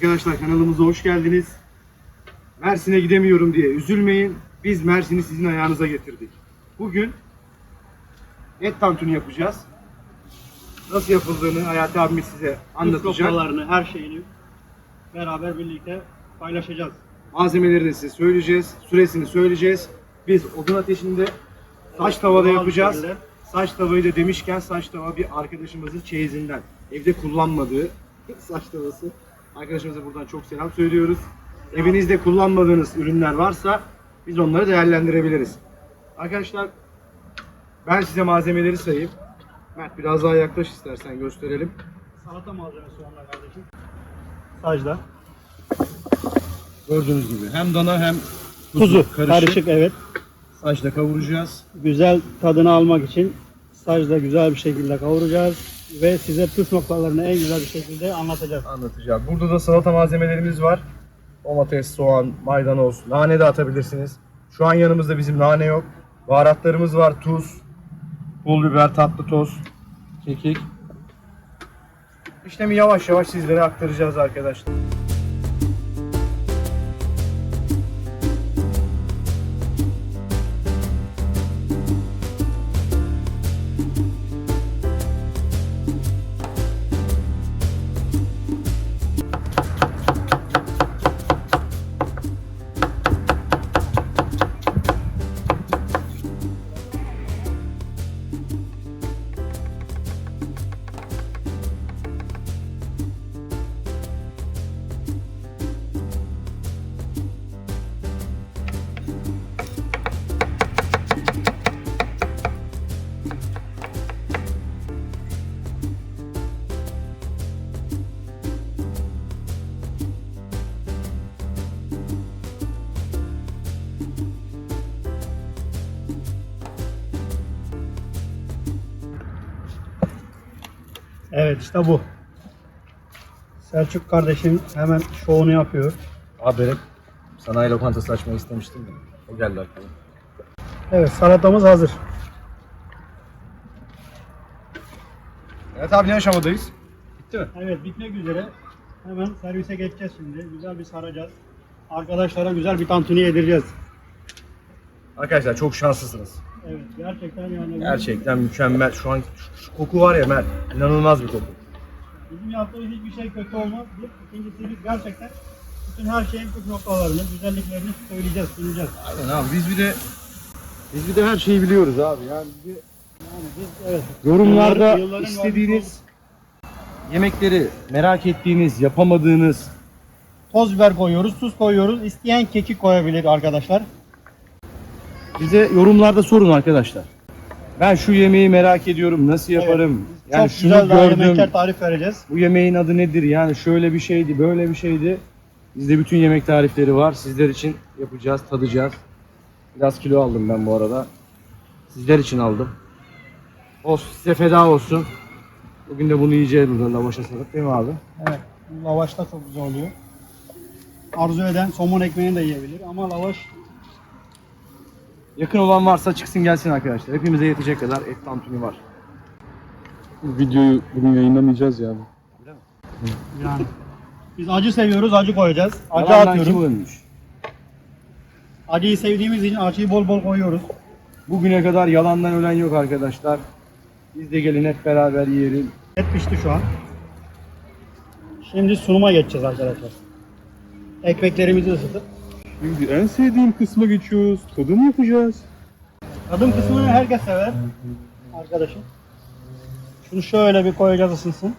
Arkadaşlar kanalımıza hoş geldiniz. Mersin'e gidemiyorum diye üzülmeyin. Biz Mersin'i sizin ayağınıza getirdik. Bugün et tantuni yapacağız. Nasıl yapıldığını Hayati abimiz size anlatacak. Noktalarını, her şeyini beraber birlikte paylaşacağız. Malzemeleri de size söyleyeceğiz. Süresini söyleyeceğiz. Biz odun ateşinde saç tavada Doğal yapacağız. Saç tavayı da demişken saç tava bir arkadaşımızın çeyizinden. Evde kullanmadığı saç tavası. Arkadaşımıza buradan çok selam söylüyoruz. Evinizde kullanmadığınız ürünler varsa biz onları değerlendirebiliriz. Arkadaşlar ben size malzemeleri sayayım. Mert biraz daha yaklaş istersen gösterelim. Salata malzemesi onlar kardeşim. Sacda. Gördüğünüz gibi hem dana hem Kuzu. Karışık. evet. saçla kavuracağız. Güzel tadını almak için sacda güzel bir şekilde kavuracağız. Ve size püf noktalarını en güzel bir şekilde anlatacağız. anlatacağım. Burada da salata malzemelerimiz var. Domates, soğan, maydanoz, nane de atabilirsiniz. Şu an yanımızda bizim nane yok. Baharatlarımız var. Tuz, pul biber, tatlı toz, kekik. İşlemi yavaş yavaş sizlere aktaracağız arkadaşlar. Evet işte bu. Selçuk kardeşim hemen şovunu yapıyor. Haberim. Sanayi lokantası açmayı istemiştim de. O geldi aklıma. Evet salatamız hazır. Evet abi ne aşamadayız? Bitti mi? Evet bitmek üzere. Hemen servise geçeceğiz şimdi. Güzel bir saracağız. Arkadaşlara güzel bir tantuni yedireceğiz. Arkadaşlar çok şanslısınız. Evet gerçekten yani. Gerçekten mükemmel. Şu an şu, şu koku var ya Mert. inanılmaz bir koku. Bizim yaptığımız hiçbir şey kötü olmaz. Bir, ikincisi biz gerçekten bütün her şeyin püf noktalarını, güzelliklerini söyleyeceğiz, sunacağız. Aynen abi biz bir de biz bir de her şeyi biliyoruz abi. Yani bir Yani biz evet. yorumlarda Yılların- yılların istediğiniz yemekleri merak ettiğiniz, yapamadığınız Toz biber koyuyoruz, tuz koyuyoruz. İsteyen kekik koyabilir arkadaşlar. Bize yorumlarda sorun arkadaşlar. Ben şu yemeği merak ediyorum. Nasıl yaparım? Yani Çok şunu güzel daha gördüm. yemekler tarif vereceğiz. Bu yemeğin adı nedir? Yani şöyle bir şeydi, böyle bir şeydi. Bizde bütün yemek tarifleri var. Sizler için yapacağız, tadacağız. Biraz kilo aldım ben bu arada. Sizler için aldım. Olsun, size feda olsun. Bugün de bunu yiyeceğiz burada lavaşa sarıp değil mi abi? Evet. Lavaş da çok güzel oluyor. Arzu eden somon ekmeğini de yiyebilir ama lavaş Yakın olan varsa çıksın gelsin arkadaşlar. Hepimize yetecek kadar et tantuni var. Bu videoyu bugün yayınlamayacağız yani. yani. Biz acı seviyoruz, acı koyacağız. Acı Yalandan kim atıyorum. ölmüş? Acıyı sevdiğimiz için acıyı bol bol koyuyoruz. Bugüne kadar yalandan ölen yok arkadaşlar. Biz de gelin hep beraber yiyelim. Et pişti şu an. Şimdi sunuma geçeceğiz arkadaşlar. Ekmeklerimizi ısıtıp. Şimdi en sevdiğim kısma geçiyoruz. Tadım yapacağız. Tadım kısmını herkes sever. Arkadaşım. Şunu şöyle bir koyacağız ısınsın.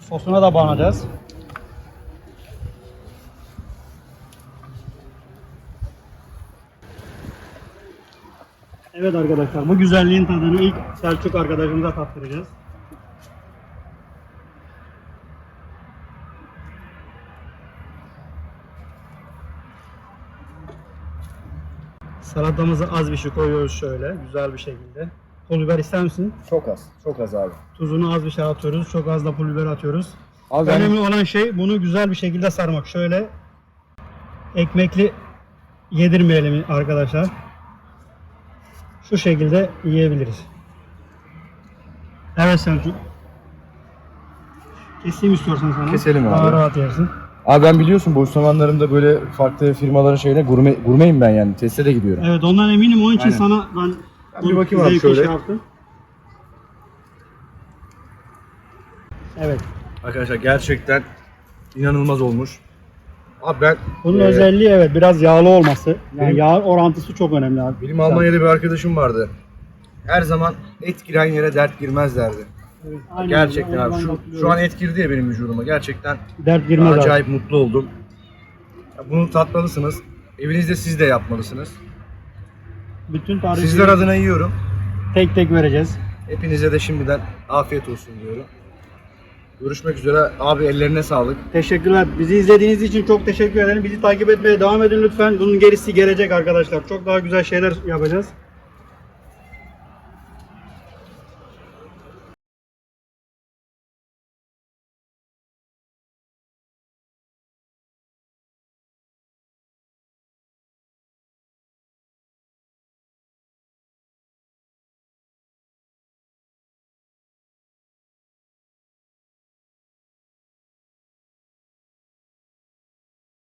Sosuna da banacağız. Evet arkadaşlar bu güzelliğin tadını ilk Selçuk arkadaşımıza tattıracağız. Salatamızı az bir şey koyuyoruz şöyle güzel bir şekilde. Pul biber ister misin? Çok az, çok az abi. Tuzunu az bir şey atıyoruz. Çok az da pul biber atıyoruz. Abi Önemli olan şey bunu güzel bir şekilde sarmak. Şöyle ekmekli yedirmeyelim arkadaşlar. Şu şekilde yiyebiliriz. Evet Selçuk. Keseyim istiyorsan sana. Keselim Daha abi. rahat yersin. Abi ben biliyorsun boş zamanlarımda böyle farklı firmaların şeyine gurme, gurmeyim ben yani. Teste de gidiyorum. Evet ondan eminim onun için Aynen. sana ben Ben bir bakayım abi şöyle. Şey yaptım. Evet. Arkadaşlar gerçekten inanılmaz olmuş. Abi ben Bunun e, özelliği evet biraz yağlı olması. Yani Benim- yağ orantısı çok önemli abi. benim Almanya'da bir arkadaşım vardı. Her zaman et giren yere dert girmez derdi. Evet, aynen Gerçekten öyle. abi şu, şu an et girdi ya benim vücuduma. Gerçekten dert girmez abi. acayip mutlu oldum. Ya Bunu tatmalısınız. Evinizde siz de yapmalısınız. Bütün tarifi Sizler adına yiyorum. tek tek vereceğiz. Hepinize de şimdiden afiyet olsun diyorum. Görüşmek üzere. Abi ellerine sağlık. Teşekkürler. Bizi izlediğiniz için çok teşekkür ederim. Bizi takip etmeye devam edin lütfen. Bunun gerisi gelecek arkadaşlar. Çok daha güzel şeyler yapacağız.